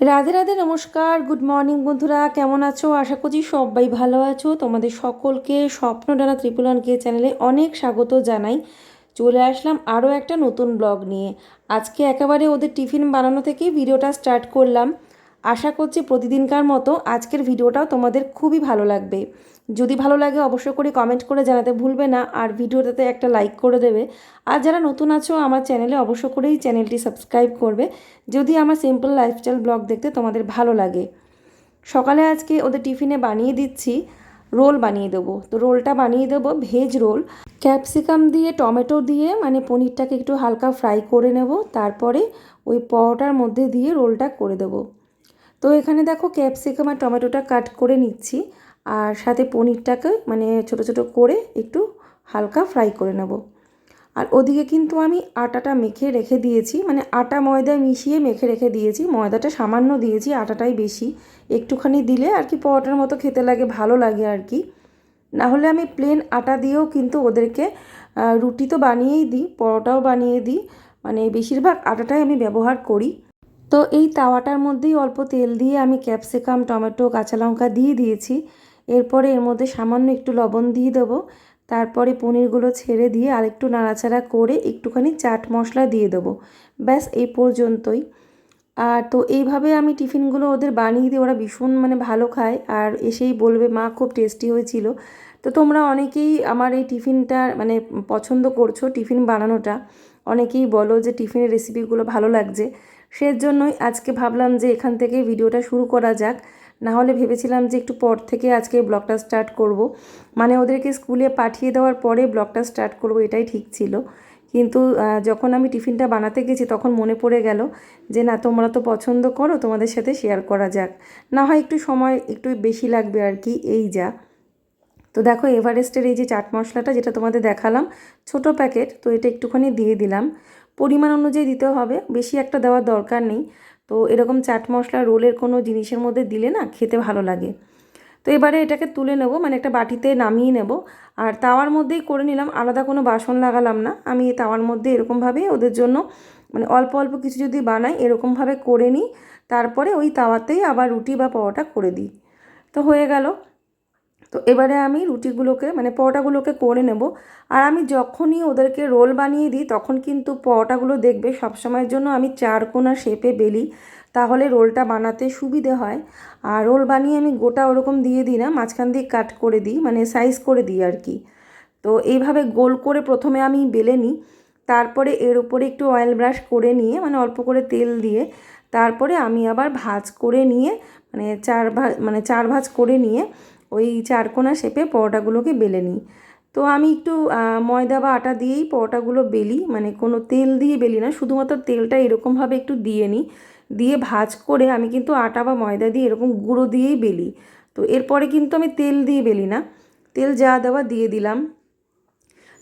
রাধে রাধে, নমস্কার good morning বন্ধুরা, কেমন আছো? আশা করছি সবাই ভালো আছো। তোমাদের সকলকে স্বপ্ন ডানা ত্রিপুলান কে চ্যানেলে অনেক স্বাগত জানাই। চলে আসলাম আরও একটা নতুন ব্লগ নিয়ে। আজকে একেবারে ওদের টিফিন বানানো থেকেই ভিডিওটা স্টার্ট করলাম। আশা করছি প্রতিদিনকার মতো আজকের ভিডিওটাও তোমাদের খুবই ভালো লাগবে। যদি ভালো লাগে অবশ্যই করে কমেন্ট করে জানাতে ভুলবে না, আর ভিডিওটাতে একটা লাইক করে দেবে। আর যারা নতুন আছো আমার চ্যানেলে অবশ্য করেই চ্যানেলটি সাবস্ক্রাইব করবে, যদি আমার সিম্পল লাইফস্টাইল ব্লগ দেখতে তোমাদের ভালো লাগে। সকালে আজকে ওদের টিফিনে বানিয়ে দিচ্ছি, রোল বানিয়ে দেবো। তো রোলটা বানিয়ে দেবো, ভেজ রোল। ক্যাপসিকাম দিয়ে, টমেটো দিয়ে মানে পনিরটাকে একটু হালকা ফ্রাই করে নেব। তারপরে ওই পরোটার মধ্যে দিয়ে রোলটা করে দেবো। তো এখানে দেখো ক্যাপসিকাম আর টমেটোটা কাট করে নিচ্ছি। আর সাথে পনিরটাকে মানে ছোট ছোট করে একটু হালকা ফ্রাই করে নেব। আর ওদিকে কিন্তু আমি আটাটা মেখে রেখে দিয়েছি। মানে আটা ময়দা মিশিয়ে মেখে রেখে দিয়েছি। ময়দাটা সামান্য দিয়েছি, আটাটাই বেশি। একটুখানি দিলে আর কি পরোটার মতো খেতে লাগে, ভালো লাগে আর কি। না হলে আমি প্লেন আটা দিয়েও কিন্তু ওদেরকে রুটি তো বানিয়েই দিই, পরোটাও বানিয়ে দিই। মানে বেশিরভাগ আটাটাই আমি ব্যবহার করি। তো এই তাওয়াটার মধ্যেই অল্প তেল দিয়ে আমি ক্যাপসিকাম, টমেটো কাঁচা লঙ্কা দিয়ে দিয়েছি। এরপরে এর মধ্যে সামান্য একটু লবণ দিয়ে দেবো। তারপরে পনিরগুলো ছেড়ে দিয়ে আরেকটু নাড়াচাড়া করে একটুখানি চাট মশলা দিয়ে দেবো। ব্যাস এই পর্যন্তই। আর তো এইভাবে আমি টিফিনগুলো ওদের বানিয়ে দিই ওরা ভীষণ মানে ভালো খায় আর এসেই বলবে, মা, খুব টেস্টি হয়েছিল। তো তোমরা অনেকেই আমার এই টিফিনটা মানে পছন্দ করছ টিফিন বানানোটা। অনেকেই বলো যে টিফিনের রেসিপিগুলো ভালো লাগছে। সেজন্যই আজকে ভাবলাম যে এখান থেকে ভিডিওটা শুরু করা যাক। না হলে ভেবেছিলাম যে একটু পর থেকে আজকে ব্লগটা স্টার্ট করব। মানে ওদেরকে স্কুলে পাঠিয়ে দেওয়ার পরে ব্লগটা স্টার্ট করব এটাই ঠিক ছিল। কিন্তু যখন আমি টিফিনটা বানাতে গেছি তখন মনে পড়ে গেল যে না, তোমরা তো পছন্দ করো, তোমাদের সাথে শেয়ার করা যাক। না হয় একটু সময় একটু বেশি লাগবে আর কি, এই যা। তো দেখো, এভারেস্টের এই যে চাট মশলাটা যেটা তোমাদের দেখালাম, ছোট প্যাকেট, তো এটা একটুখানি দিয়ে দিলাম। পরিমাণ অনুযায়ী দিতে হবে, বেশি একটা দেওয়ার দরকার নেই। তো এরকম চাট মশলা রোলের কোনো জিনিসের মধ্যে দিলে না খেতে ভালো লাগে। তো এবারে এটাকে তুলে নেব মানে একটা বাটিতে নামিয়ে নেব। আর তাওয়ার মধ্যেই করে নিলাম, আলাদা কোনো বাসন লাগালাম না। আমি তাওয়ার মধ্যে এরকমভাবে ওদের জন্য মানে অল্প অল্প কিছু যদি বানাই, এরকমভাবে করে নিই। তারপরে ওই তাওয়াতেই আবার রুটি বা পরোটা করে দিই। তো হয়ে গেল। তো এবারে আমি রুটিগুলোকে মানে পরোটাগুলোকে করে নেব। আর আমি যখনই ওদেরকে রোল বানিয়ে দিই, তখন কিন্তু পরোটাগুলো দেখবে সবসময়ের জন্য আমি চার কোনা শেপে বেলি, তাহলে রোলটা বানাতে সুবিধে হয়। আর রোল বানিয়ে আমি গোটা ওরকম দিয়ে দিই না, মাঝখান দিয়ে কাট করে দিই মানে সাইজ করে দিই আর কি। তো এইভাবে গোল করে প্রথমে আমি বেলে নিই, তারপরে এর উপরে একটু অয়েল ব্রাশ করে নিয়ে মানে অল্প করে তেল দিয়ে, তারপরে আমি আবার ভাজ করে নিয়ে মানে চার ভাজ মানে চার ভাজ করে নিয়ে ওই চারকোনা শেপে পরোটাগুলোকে বেলে নিই। তো আমি একটু ময়দা বা আটা দিয়েই পরোটাগুলো বেলি মানে কোনো তেল দিয়ে বেলি না, শুধুমাত্র তেলটা এরকমভাবে একটু দিয়ে নিই। দিয়ে ভাজ করে আমি কিন্তু আটা বা ময়দা দিয়ে এরকম গুঁড়ো দিয়েই বেলি। তো এরপরে কিন্তু আমি তেল দিয়ে বেলি না। তেল যা দেওয়া দিয়ে দিলাম।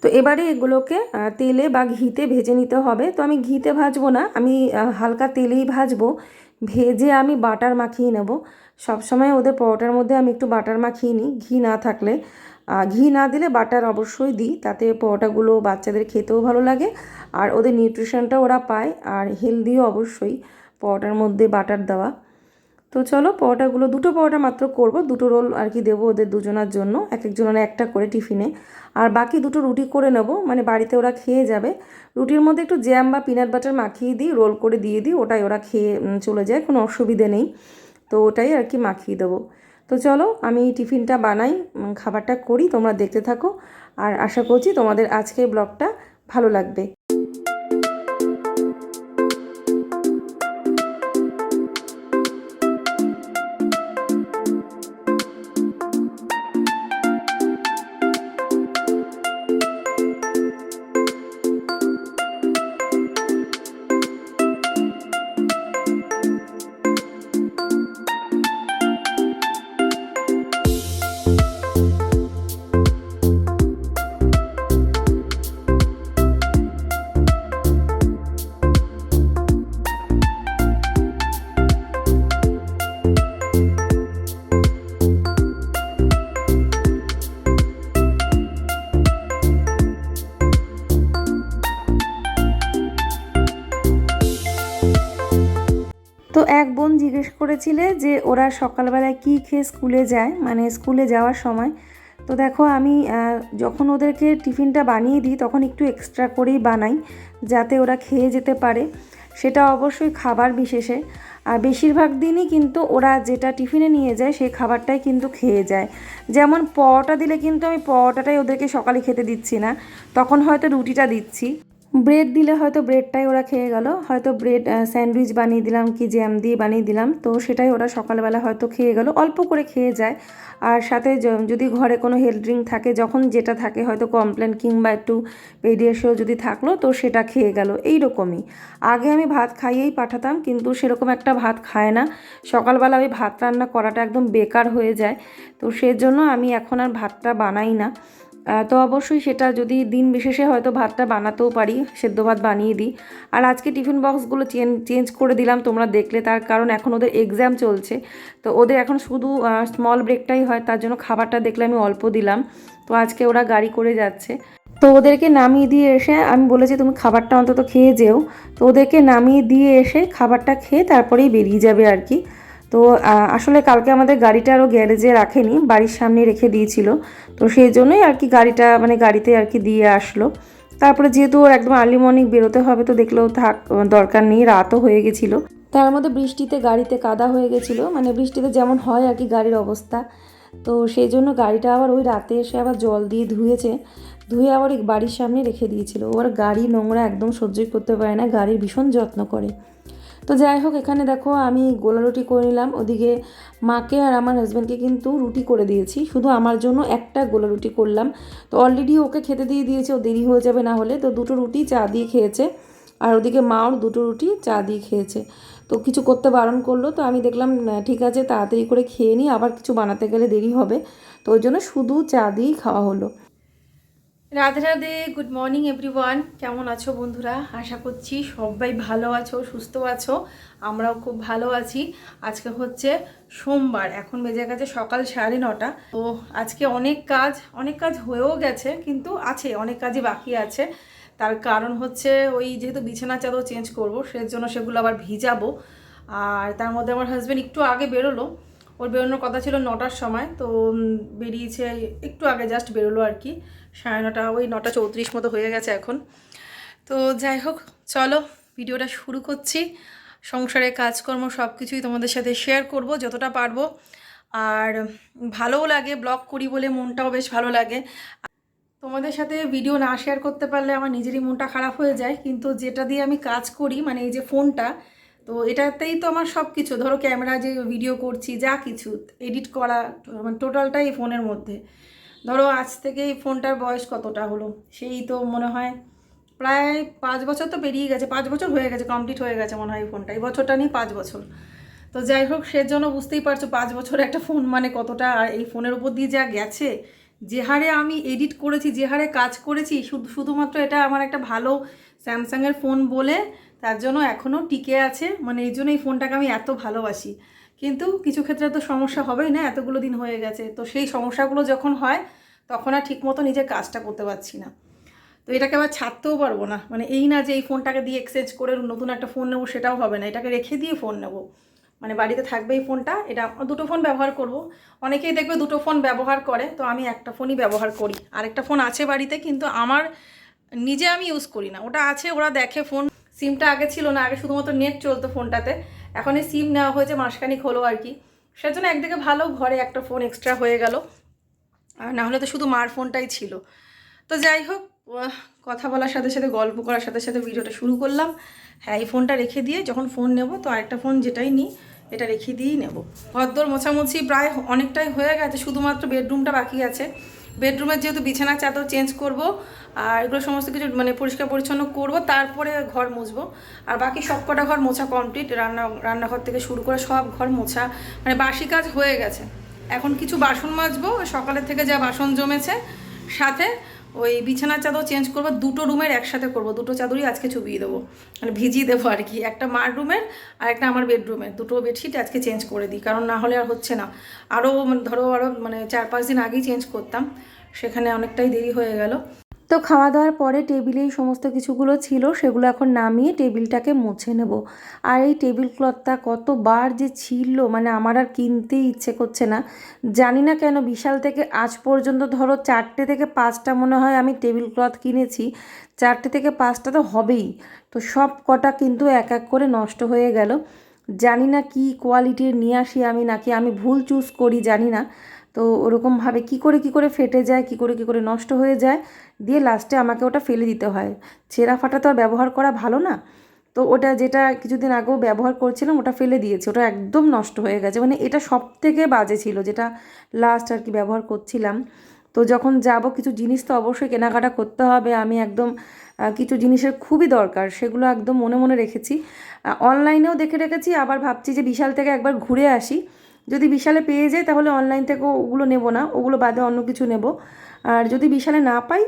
তো এবারে এগুলোকে তেলে বা ঘিতে ভেজে নিতে হবে। তো আমি ঘিতে ভাজবো না, আমি হালকা তেলেই ভাজবো। ভেজে আমি বাটার মাখিয়ে নেব। সবসময় ওদের পরোটার মধ্যে আমি একটু বাটার মাখিয়ে নিই, ঘি না থাকলে। ঘি না দিলে বাটার অবশ্যই দিই, তাতে পরোটাগুলো বাচ্চাদের খেতেও ভালো লাগে আর ওদের নিউট্রিশনটা ওরা পায় আর হেলদিও অবশ্যই পরোটার মধ্যে বাটার দেওয়া। তো চলো পরোটাগুলো, দুটো পরোটা মাত্র করব, দুটো রোল আর কি দেবো ওদের দুজনার জন্য, এক একজনের একটা করে টিফিনে। আর বাকি দুটো রুটি করে নেব মানে বাড়িতে ওরা খেয়ে যাবে। রুটির মধ্যে একটু জ্যাম বা পিনাট বাটার মাখিয়ে দিই রোল করে দিয়ে দিই, ওটাই ওরা খেয়ে চলে যায়, কোনো অসুবিধে নেই। তো ওটাই আর কি মাখিয়ে দেবো। তো চলো, আমি টিফিনটা বানাই খাবারটা করি, তোমরা দেখতে থাকো। আর আশা করছি তোমাদের আজকের ব্লগটা ভালো লাগবে। করেছিলে যে ওরা সকালবেলায় কী খেয়ে স্কুলে যায়? মানে স্কুলে যাওয়ার সময়। তো দেখো আমি যখন ওদেরকে টিফিনটা বানিয়ে দিই, তখন একটু এক্সট্রা করেই বানাই, যাতে ওরা খেয়ে যেতে পারে। সেটা অবশ্যই খাবার বিশেষে। আর বেশিরভাগ দিনই কিন্তু ওরা যেটা টিফিনে নিয়ে যায়, সেই খাবারটাই কিন্তু খেয়ে যায়। যেমন পরোটা দিলে কিন্তু আমি পরোটাটাই ওদেরকে সকালে খেতে দিচ্ছি না। তখন হয়তো রুটিটা দিচ্ছি। ব্রেড দিলে হয়তো ব্রেডটাই ওরা খেয়ে গেল। হয়তো ব্রেড স্যান্ডউইচ বানিয়ে দিলাম, কি জ্যাম দিয়ে বানিয়ে দিলাম। তো সেটাই ওরা সকালবেলা হয়তো খেয়ে গেল। অল্প করে খেয়ে যায়। আর সাথে যদি ঘরে কোনো হেলথ ড্রিঙ্ক থাকে, যখন যেটা থাকে, হয়তো কমপ্লেন কিংবা একটু পেডিয়াশিও যদি থাকল, তো সেটা খেয়ে গেল। এই রকমই আগে আমি ভাত খাইয়েই পাঠাতাম, কিন্তু সেরকম একটা ভাত খায় না। সকালবেলা ওই ভাত রান্না করাটা একদম বেকার হয়ে যায়। তো সেজন্য আমি এখন আর ভাতটা বানাই না। তো অবশ্যই সেটা যদি দিন বিশেষে হয়তো ভাতটা বানাতেও পারি, সেদ্ধ ভাত বানিয়ে দিই। আর আজকে টিফিন বক্সগুলো চেঞ্জ করে দিলাম তোমরা দেখলে, তার কারণ এখন ওদের এক্সাম চলছে। তো ওদের এখন শুধু স্মল ব্রেকটাই হয়, তার জন্য খাবারটা দেখলে আমি অল্প দিলাম। তো আজকে ওরা গাড়ি করে যাচ্ছে। তো ওদেরকে নামিয়ে দিয়ে এসে, আমি বলেছি তুমি খাবারটা অন্তত খেয়ে যেও। তো ওদেরকে নামিয়ে দিয়ে এসে খাবারটা খেয়ে তারপরেই বেরিয়ে যাবে আর কি। তো আসলে কালকে আমাদের গাড়িটা আরও গ্যারেজে রাখেনি, বাড়ির সামনে রেখে দিয়েছিল। তো সেই জন্যই আর কি গাড়িটা মানে গাড়িতে আর কি দিয়ে আসলো। তারপরে যেহেতু ওর একদম আর্লি মর্নিং বেরোতে হবে, তো দেখলেও থাক দরকার নেই, রাতও হয়ে গেছিল। তার মধ্যে বৃষ্টিতে গাড়িতে কাদা হয়ে গেছিল মানে বৃষ্টিতে যেমন হয় আর কি গাড়ির অবস্থা। তো সেই জন্য গাড়িটা আবার ওই রাতে এসে আবার জল দিয়ে ধুয়েছে, ধুয়ে আবার বাড়ির সামনে রেখে দিয়েছিল। ওর গাড়ি নোংরা একদম সহ্যই করতে পারে না, গাড়ির ভীষণ যত্ন করে। তো যাই হোক, এখানে দেখো আমি গোলা রুটি করে নিলাম। ওদিকে মাকে আর আমার হাজব্যান্ডকে কিন্তু রুটি করে দিয়েছি। শুধু আমার জন্য একটা গোলা রুটি করলাম। তো অলরেডি ওকে খেতে দিয়ে দিয়েছে, ও দেরি হয়ে যাবে না হলে। তো দুটো রুটি চা দিয়ে খেয়েছে। আর ওদিকে মাও দুটো রুটি চা দিয়ে খেয়েছে। তো কিছু করতে বারণ করল। তো আমি দেখলাম ঠিক আছে, তাড়াতাড়ি করে খেয়ে নিই আবার কিছু বানাতে গেলে দেরি হবে। তো ওই জন্য শুধু চা দিয়েই খাওয়া হলো। Radhe Radhe good morning everyone কেমন আছো বন্ধুরা? আশা করছি সবাই ভালো আছো, সুস্থ আছো। আমরাও খুব ভালো আছি। আজকে হচ্ছে সোমবার, এখন বেজে গেছে সকাল সাড়ে নটা। তো আজকে অনেক কাজ অনেক কাজ হয়েও গেছে, কিন্তু আছে, অনেক কাজই বাকি আছে। তার কারণ হচ্ছে ওই যেহেতু বিছানা চাদর চেঞ্জ করব, সেজন্য সেগুলো আবার ভিজাবো। আর তার মধ্যে আমার হাজব্যান্ড একটু আগে বেরোলো। ওর বেরোনোর কথা ছিল নটার সময়, তো বেরিয়েছে একটু আগে জাস্ট বেরোলো আর কি। সাড়ে নটা, ওই নটা চৌত্রিশ মতো হয়ে গেছে এখন। তো, যাই হোক, চলো, ভিডিওটা শুরু করছি। সংসারের কাজকর্ম সব কিছুই তোমাদের সাথে শেয়ার করব, যতটা পারব। আর ভালোও লাগে ব্লগ করি বলে মনটাও বেশ ভালো লাগে। তোমাদের সাথে ভিডিও না শেয়ার করতে পারলে আমার নিজেরই মনটা খারাপ হয়ে যায়, কিন্তু যেটা দিয়ে আমি কাজ করি মানে এই যে ফোনটা তো এটাতেই তো আমার সব কিছু ধরো ক্যামেরা যে ভিডিও করছি, যা কিছু এডিট করা মানে টোটালটাই ফোনের মধ্যে। ধরো আজ থেকে এই ফোনটার বয়স কতটা হলো? সেই তো মনে হয় প্রায় পাঁচ বছর তো পেরিয়ে গেছে, পাঁচ বছর হয়ে গেছে কমপ্লিট হয়ে গেছে মনে হয় এই ফোনটা এই বছরটা নিয়ে পাঁচ বছর। তো যাই হোক, সেজন্য বুঝতেই পারছ পাঁচ বছর একটা ফোন মানে কতটা। আর এই ফোনের উপর দিয়ে যা গেছে, যে হারে আমি এডিট করেছি, যে হারে কাজ করেছি, শুধু, শুধুমাত্র এটা আমার একটা ভালো স্যামসাংয়ের ফোন বলে তার জন্য এখনও টিকে আছে। মানে এই জন্য এই ফোনটাকে আমি এত ভালোবাসি। কিন্তু কিছু ক্ষেত্রে তো সমস্যা হবেই না? এতগুলো দিন হয়ে গেছে। তো সেই সমস্যাগুলো যখন হয়, তখন আর ঠিকমতো নিজের কাজটা করতে পারছি না। তো এটাকে আবার ছাড়তেও পারব না। মানে এই না যে এই ফোনটাকে দিয়ে এক্সচেঞ্জ করে নতুন একটা ফোন নেব, সেটাও হবে না। এটাকে রেখে দিয়ে ফোন নেব। মানে বাড়িতে থাকবে এই ফোনটা। এটা দুটো ফোন ব্যবহার করব। অনেকেই দেখবে দুটো ফোন ব্যবহার করে। তো আমি একটা ফোনই ব্যবহার করি। আরেকটা ফোন আছে বাড়িতে, কিন্তু আমার নিজে আমি ইউজ করি না। ওটা আছে, ওরা দেখে ফোন সিমটা আগে ছিল না, আগে শুধুমাত্র নেট চলতো ফোনটাতে। এখন এই সিম নেওয়া হয়েছে, মাসখানিক হলো আর কি। সেজন্য একদিকে ভালো, ঘরে একটা ফোন এক্সট্রা হয়ে গেল। আর না হলে তো শুধু মার ফোনটাই ছিল। তো যাই হোক কথা বলার সাথে সাথে, গল্প করার সাথে সাথে ভিডিওটা শুরু করলাম। হ্যাঁ এই ফোনটা রেখে দিয়ে যখন ফোন নেব, তো আরেকটা ফোন যেটাই নিই, এটা রেখে দিয়েই নেব। ঘরদোর মোছামুছি প্রায় অনেকটাই হয়ে গেছে, শুধুমাত্র বেডরুমটা বাকি আছে। বেডরুমের যেহেতু বিছানা চাদর চেঞ্জ করব আর এগুলো সমস্ত কিছু মানে পরিষ্কার পরিচ্ছন্ন করব, তারপরে ঘর মুছবো। আর বাকি সব কটা ঘর মোছা কমপ্লিট রান্না, রান্নাঘর থেকে শুরু করে সব ঘর মোছা। মানে বাসি কাজ হয়ে গেছে। এখন কিছু বাসন মাজবো, সকালের থেকে যা বাসন জমেছে, সাথে ওই বিছানার চাদর চেঞ্জ করব, দুটো রুমের একসাথে করব, দুটো চাদরই আজকে চুবিয়ে দেবো। মানে ভিজিয়ে দেবো আর কি, একটা মার রুমের আর একটা আমার বেডরুমের দুটো বেডশিট আজকে চেঞ্জ করে দিই, কারণ না হলে আর হচ্ছে না। আরও ধরো আরও মানে চার পাঁচ দিন আগেই চেঞ্জ করতাম, সেখানে অনেকটাই দেরি হয়ে গেল। তো খাওয়া দাওয়ার পরে টেবিলেই সমস্ত কিছুগুলো ছিল, সেগুলো এখন নামিয়ে টেবিলটাকে মুছে নেব। আর এই টেবিল ক্লথটা কতবার যে ছিল মানে আমার আর কিনতেই ইচ্ছে করছে না। জানি না কেন বিশাল থেকে আজ পর্যন্ত ধরো চারটে থেকে পাঁচটা মনে হয় আমি টেবিল ক্লথ কিনেছি, চারটে থেকে পাঁচটা তো হবেই। তো সব কটা কিন্তু এক এক করে নষ্ট হয়ে গেল। জানি না কি কোয়ালিটির নিয়ে আসি আমি, নাকি আমি ভুল চুজ করি, জানি না। তো ওরকমভাবে কি করে কি করে ফেটে যায়, কি করে কি করে নষ্ট হয়ে যায়, দিয়ে লাস্টে আমাকে ওটা ফেলে দিতে হয়। ছেঁড়া ফাটা তো আর ব্যবহার করা ভালো না। তো ওটা যেটা কিছুদিন আগেও ব্যবহার করছিলাম, ওটা ফেলে দিয়েছি। ওটা একদম নষ্ট হয়ে গেছে। মানে এটা সব থেকে বাজে ছিল, যেটা লাস্ট আর কি ব্যবহার করছিলাম। তো যখন যাব, কিছু জিনিস তো অবশ্যই কেনাকাটা করতে হবে। আমি একদম কিছু জিনিসের খুবই দরকার, সেগুলো একদম মনে মনে রেখেছি। অনলাইনেও দেখে রেখেছি, আবার ভাবছি যে বিশাল থেকে একবার ঘুরে আসি। যদি বিশালে পেয়ে যাই তাহলে অনলাইন থেকে ওগুলো নেব না, ওগুলো বাদে অন্য কিছু নেব। আর যদি বিশালে না পাই,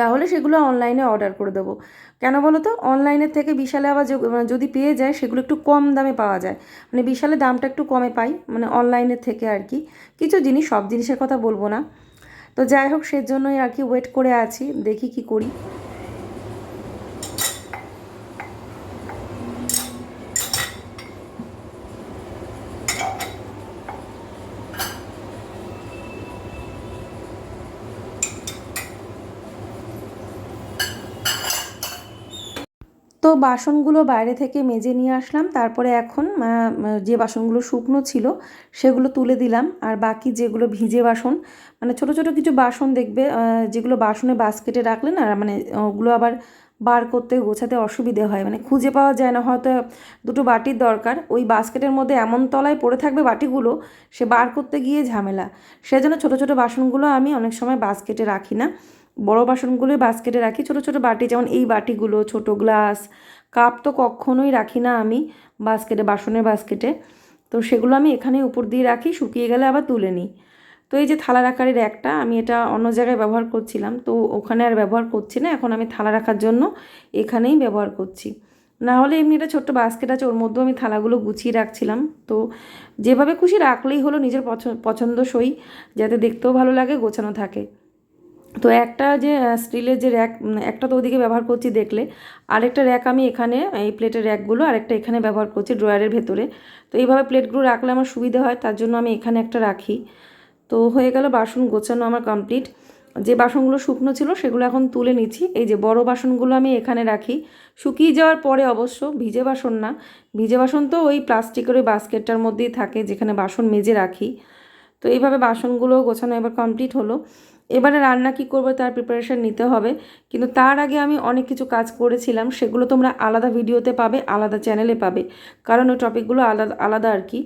তাহলে সেগুলো অনলাইনে অর্ডার করে দেবো। কেন বলো তো? অনলাইনের থেকে বিশালে আবার যদি পেয়ে যায়, সেগুলো একটু কম দামে পাওয়া যায়। মানে বিশালে দামটা একটু কমে পাই মানে অনলাইনের থেকে আর কি। কিছু জিনিস, সব জিনিসের কথা বলব না। তো যাই হোক, সেজন্যই আর কি ওয়েট করে আছি, দেখি কি করি। তো বাসনগুলো বাইরে থেকে মেজে নিয়ে আসলাম। তারপরে এখন যে বাসনগুলো শুকনো ছিল, সেগুলো তুলে দিলাম। আর বাকি যেগুলো ভিজে বাসন মানে ছোট ছোট কিছু বাসন দেখবে যেগুলো বাসনে বাস্কেটে রাখলে না মানে ওগুলো আবার বার করতে গোছাতে অসুবিধে হয়। মানে খুঁজে পাওয়া যায় না, হয়তো দুটো বাটির দরকার। ওই বাস্কেটের মধ্যে এমন তলায় পড়ে থাকবে বাটিগুলো, সে বার করতে গিয়ে ঝামেলা। সেজন্য ছোট ছোট বাসনগুলো আমি অনেক সময় বাস্কেটে রাখি না। বড় বাসনগুলোই বাস্কেটে রাখি। ছোট ছোট বাটি, যেমন এই বাটিগুলো, ছোট গ্লাস কাপ তো কখনোই রাখি না আমি বাস্কেটে বাসনের বাস্কেটে তো সেগুলো আমি এখানে উপর দিয়ে রাখি, শুকিয়ে গেলে আবার তুলে নিই। তো এই যে থালা রাখার একটা, আমি এটা অন্য জায়গায় ব্যবহার করছিলাম। তো ওখানে আর ব্যবহার করছি না, এখন আমি থালা রাখার জন্য এখানেই ব্যবহার করছি। না হলে এমনি একটা ছোট্ট বাস্কেট আছে, ওর মধ্যেও আমি থালাগুলো গুছিয়ে রাখছিলাম। তো যেভাবে খুশি রাখলেই হলো নিজের পছন্দ পছন্দসই, যাতে দেখতেও ভালো লাগে, গোছানো থাকে। তো একটা যে স্টিলের যে র্যাক একটা তো ওদিকে ব্যবহার করছি দেখলে, আরেকটা র্যাক আমি এখানে, এই প্লেটের র্যাকগুলো আরেকটা এখানে ব্যবহার করছি ড্রয়ারের ভেতরে। তো এইভাবে প্লেটগুলো রাখলে আমার সুবিধা হয়, তার জন্য আমি এখানে একটা রাখি। তো হয়ে গেল বাসন গোছানো আমার কমপ্লিট। যে বাসনগুলো শুকনো ছিল সেগুলো এখন তুলে নিচ্ছি। এই যে বড় বাসনগুলো আমি এখানে রাখি। শুকিয়ে যাওয়ার পরে অবশ্য ভিজে বাসন না, ভিজে বাসন তো ওই প্লাস্টিকের ওই বাস্কেটটার মধ্যেই থাকে, যেখানে বাসন মেজে রাখি। তো এইভাবে বাসনগুলো গোছানো এবার কমপ্লিট হলো। এবারে রান্না কি করব তার প্রিপারেশান নিতে হবে। কিন্তু তার আগে আমি অনেক কিছু কাজ করেছিলাম, সেগুলো তোমরা আলাদা ভিডিওতে পাবে, আলাদা চ্যানেলে পাবে। কারণ ওই টপিকগুলো আলাদা আলাদা আর কি।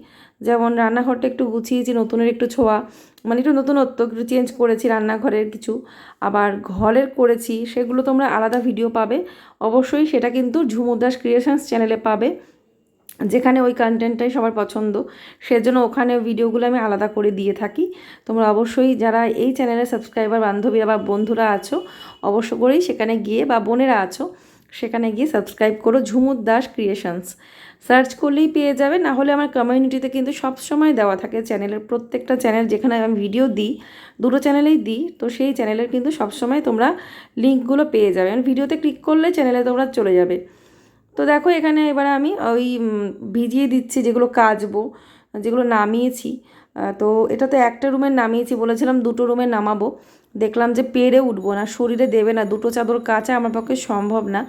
যেমন রান্নাঘরটা একটু গুছিয়েছি নতুনের একটু ছোঁয়া মানে একটু নতুনত্ব, একটু চেঞ্জ করেছি রান্নাঘরের কিছু। আবার ঘরের করেছি, সেগুলো তোমরা আলাদা ভিডিও পাবে। অবশ্যই সেটা কিন্তু ঝুমুদাস ক্রিয়েশনস চ্যানেলে পাবে। যেখানে ওই কন্টেন্টটাই সবার পছন্দ, সেজন্য ওখানে ভিডিওগুলো আমি আলাদা করে দিয়ে থাকি। তোমরা অবশ্যই যারা এই চ্যানেলের সাবস্ক্রাইবার বান্ধবীরা বা বন্ধুরা আছো, অবশ্য করেই সেখানে গিয়ে বা বোনেরা আছো, সেখানে গিয়ে সাবস্ক্রাইব করো ঝুমুর দাস ক্রিয়েশনস সার্চ করলেই পেয়ে যাবে, না হলে আমার কমিউনিটিতে কিন্তু সব সময় দেওয়া থাকে চ্যানেলের প্রত্যেকটা চ্যানেল যেখানে আমি ভিডিও দিই, দুটো চ্যানেলেই দিই, তো সেই চ্যানেলের কিন্তু সবসময় তোমরা লিঙ্কগুলো পেয়ে যাবে। ভিডিওতে ক্লিক করলে চ্যানেলে তোমরা চলে যাবে। তো দেখো এখানে এবার আমি ওই ভিজিয়ে দিচ্ছি যেগুলো কাচবো যেগুলো নামিয়েছি। তো এটা তো একটা রুমের নামিয়েছি বলেছিলাম দুটো রুমে নামাবো। দেখলাম যে পেরে উঠবো না শরীরে দেবে না দুটো চাদর কাঁচা আমার পক্ষে সম্ভব না।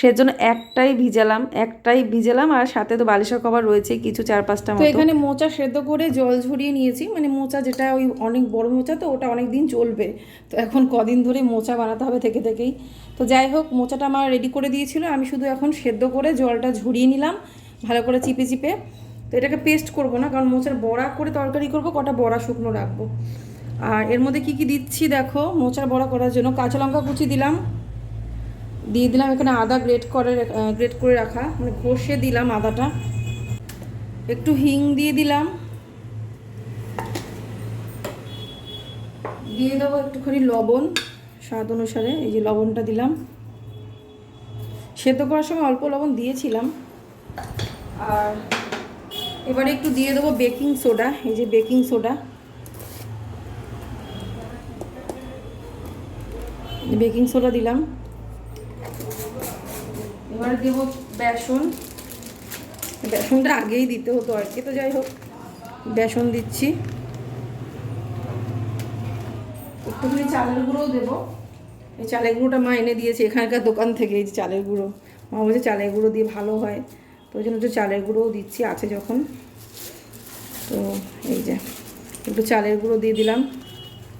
সেজন্য একটাই ভিজালাম একটাই ভিজালাম আর সাথে তো বালিশের কভার রয়েছে কিছু চার পাঁচটা তো এখানে মোচা সেদ্ধ করে জল ঝরিয়ে নিয়েছি মানে মোচা যেটা ওই অনেক বড় মোচা তো ওটা অনেক দিন চলবে তো এখন কদিন ধরে মোচা বানাতে হবে থেকে থেকেই। তো যাই হোক মোচাটা আমার রেডি করে দিয়েছিল আমি শুধু এখন সেদ্ধ করে জলটা ঝরিয়ে নিলাম ভালো করে চিপে চিপে। তো এটাকে পেস্ট করব না, কারণ মোচার বড়া করে তরকারি করব, কটা বড়া শুকনো রাখব। আর এর মধ্যে কি কি দিচ্ছি দেখো, মোচার বড়া করার জন্য কাঁচা লঙ্কা কুচি দিলাম। দিয়ে দিলাম এখানে আদা গ্রেট করে গ্রেট করে রাখা মানে ঘষে দিলাম আদাটা। একটু হিং দিয়ে দিলাম। দিয়ে দেবো একটুখানি লবণ, স্বাদ অনুসারে, এই যে লবণটা দিলাম। সেদ্ধ করার সময় অল্প লবণ দিয়েছিলাম। আর এবারে একটু দিয়ে দেবো বেকিং সোডা, এই যে বেকিং সোডা। বেকিং সোডা দিলাম। এবারে দেবো বেসন। বেসনটা আগেই দিতে হতো আর কি, তো যাই হোক, বেসন দিচ্ছি। একটুখানি চালের গুঁড়োও দেবো। এই চালের গুঁড়োটা মা এনে দিয়েছে এখানকার দোকান থেকে, এই চালের গুঁড়ো। মা বলছে চালের গুঁড়ো দিয়ে ভালো হয়। ওই জন্য একটু চালের গুঁড়োও দিচ্ছি, আছে যখন। তো এই যে, একটু চালের গুঁড়ো দিয়ে দিলাম।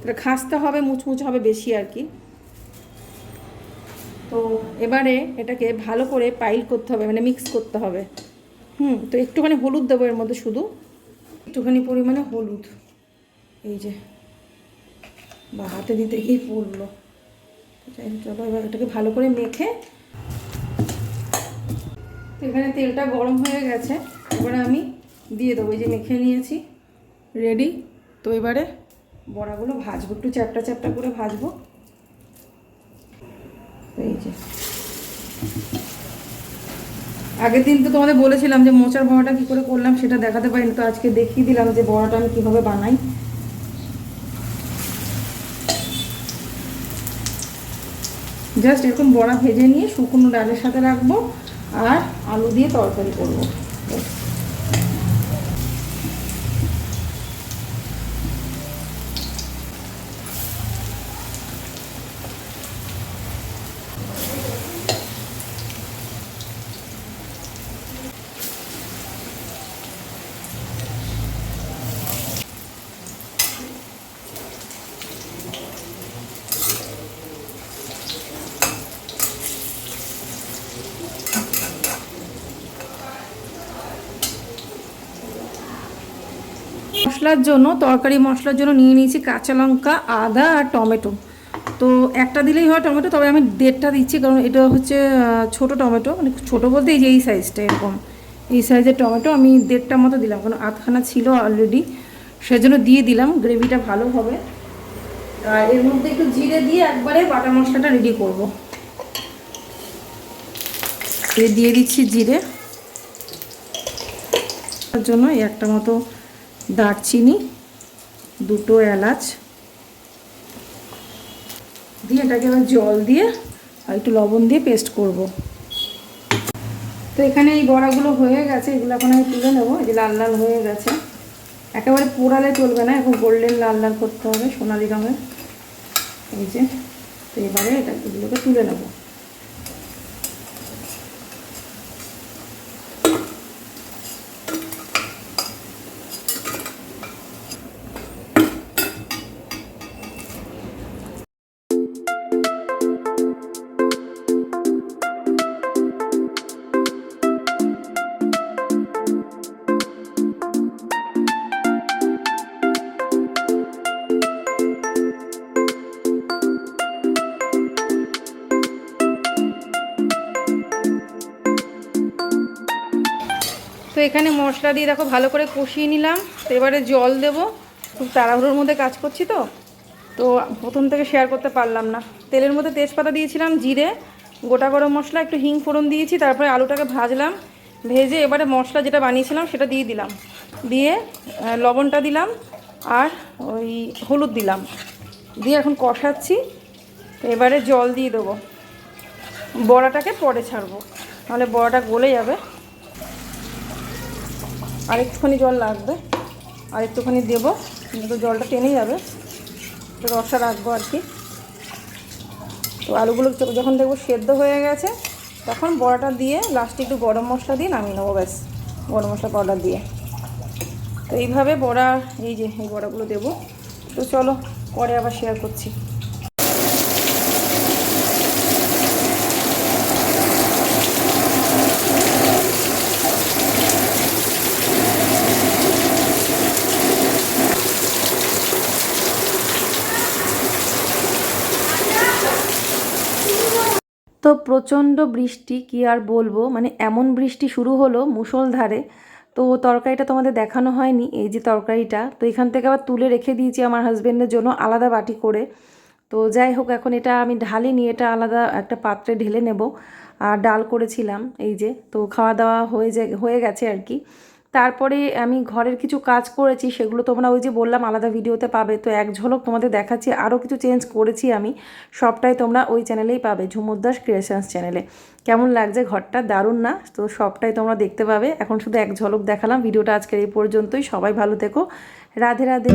এটা খাসতে হবে, মুচমুচ হবে বেশি আর কি। তো এবারে এটাকে ভালো করে পাইল করতে হবে মানে মিক্স করতে হবে। হুম, তো একটুখানি হলুদ দেবো এর মধ্যে শুধু। একটুখানি পরিমাণে হলুদ। এই যে, বা হাতে দিতে গিয়ে পড়ল। চলো এবার এটাকে ভালো করে মেখে তো এখানে তেলটা গরম হয়ে গেছে। এবারে আমি দিয়ে দেবো যে মেখে নিয়েছি। রেডি তো এবারে বড়াগুলো ভাজবো, একটু চ্যাপটা চ্যাপটা করে ভাজবো। এই যে। আগের দিন তো তোমাদের বলেছিলাম যে মোচার বড়াটা কী করে করলাম, সেটা দেখাতে পারিনি, তো আজকে দেখিয়ে দিলাম যে বড়াটা আমি কীভাবে বানাই। জাস্ট এরকম বড়া ভেজে নিয়ে শুকনো ডালের সাথে রাখব। আর আলু দিয়ে তরকারি করব ব্যাস। মশলার জন্য, তরকারি মশলার জন্য নিয়ে নিয়েছি কাঁচা লঙ্কা, আদা আর টমেটো। তো একটা দিলেই হয় টমেটো, তবে আমি দেড়টা দিচ্ছি, কারণ এটা হচ্ছে ছোট টমেটো মানে ছোটো বলতে এই যে এই সাইজটা এরকম। এই সাইজের টমেটো আমি দেড়টা মতো দিলাম, কারণ আধখানা ছিল অলরেডি সেজন্য দিয়ে দিলাম গ্রেভিটা ভালো হবে। আর এর মধ্যে একটু জিরে দিয়ে একবারে বাটা মশলাটা রেডি করব। দিয়ে দিচ্ছি জিরে। তার জন্য একটা মতো দারচিনি, দুটো এলাচ, দিয়ে এটাকে এবার জল দিয়ে আর একটু লবণ দিয়ে পেস্ট করব। তো এখানে এই বড়াগুলো হয়ে গেছে, এগুলো এখন আমি তুলে নেব, এই যে লাল লাল হয়ে গেছে। একেবারে পোড়ালে চলবে না, এখন গোল্ডেন লাল লাল করতে হবে সোনালি রঙের। এই যে, তো এবারে এটা এগুলোকে তুলে নেব। তো এখানে মশলা দিয়ে দেখো ভালো করে কষিয়ে নিলাম। তো এবারে জল দেব। খুব তাড়াহুড়োর মধ্যে কাজ করছি তো। তো প্রথম থেকে শেয়ার করতে পারলাম না। তেলের মধ্যে তেজপাতা দিয়েছিলাম, জিরে, গোটা গরম মশলা, একটু হিং ফোড়ন দিয়েছি, তারপরে আলুটাকে ভাজলাম। ভেজে এবারে মশলা যেটা বানিয়েছিলাম সেটা দিয়ে দিলাম। দিয়ে লবণটা দিলাম আর ওই হলুদ দিলাম। দিয়ে এখন কষাচ্ছি। এবারে জল দিয়ে দেবো। বড়াটাকে পরে ছাড়বো। নাহলে বড়াটা গলে যাবে। আর একটুখানি জল লাগবে। আর একটুখানি দেবো, কিন্তু জলটা টেনে যাবে। রসা রাখব আর কি। তো আলুগুলো যখন দেখব সেদ্ধ হয়ে গেছে, তখন বড়াটা দিয়ে লাস্টে একটু গরম মশলা দিয়ে নামিয়ে নেব, ব্যাস। গরম মশলা পাউডার দিয়ে। তো এইভাবে বড়া, এই যে এই বড়াগুলো দেবো। তো চলো, পরে আবার শেয়ার করছি। প্রচণ্ড বৃষ্টি, কি আর বলব? মানে এমন বৃষ্টি শুরু হলো মুষলধারে, তো তরকারিটা তোমাদের দেখানো হয়নি, এই যে তরকারিটা। তো এখান থেকে আবার তুলে রেখে দিয়েছি আমার হাজব্যান্ডের জন্য আলাদা বাটি করে। তো যাই হোক, এখন এটা আমি ঢালিনি এটা আলাদা একটা পাত্রে ঢেলে নেব। আর ডাল করেছিলাম, এই যে, তো খাওয়া দাওয়া হয়ে যায়, হয়ে গেছে আর কি। তারপরে আমি ঘরের কিছু কাজ করেছি, সেগুলো তোমরা ওই যে বললাম আলাদা ভিডিওতে পাবে। তো এক ঝলক তোমাদের দেখাচ্ছি, আরও কিছু চেঞ্জ করেছি আমি। সবটাই তোমরা ওই চ্যানেলেই পাবে, ঝুমুর দাস ক্রিয়েশনস চ্যানেলে কেমন লাগছে ঘরটা? দারুণ না? তো সবটাই তোমরা দেখতে পাবে। এখন শুধু এক ঝলক দেখালাম। ভিডিওটা আজকের এই পর্যন্তই। সবাই ভালো থেকো। রাধে রাধে।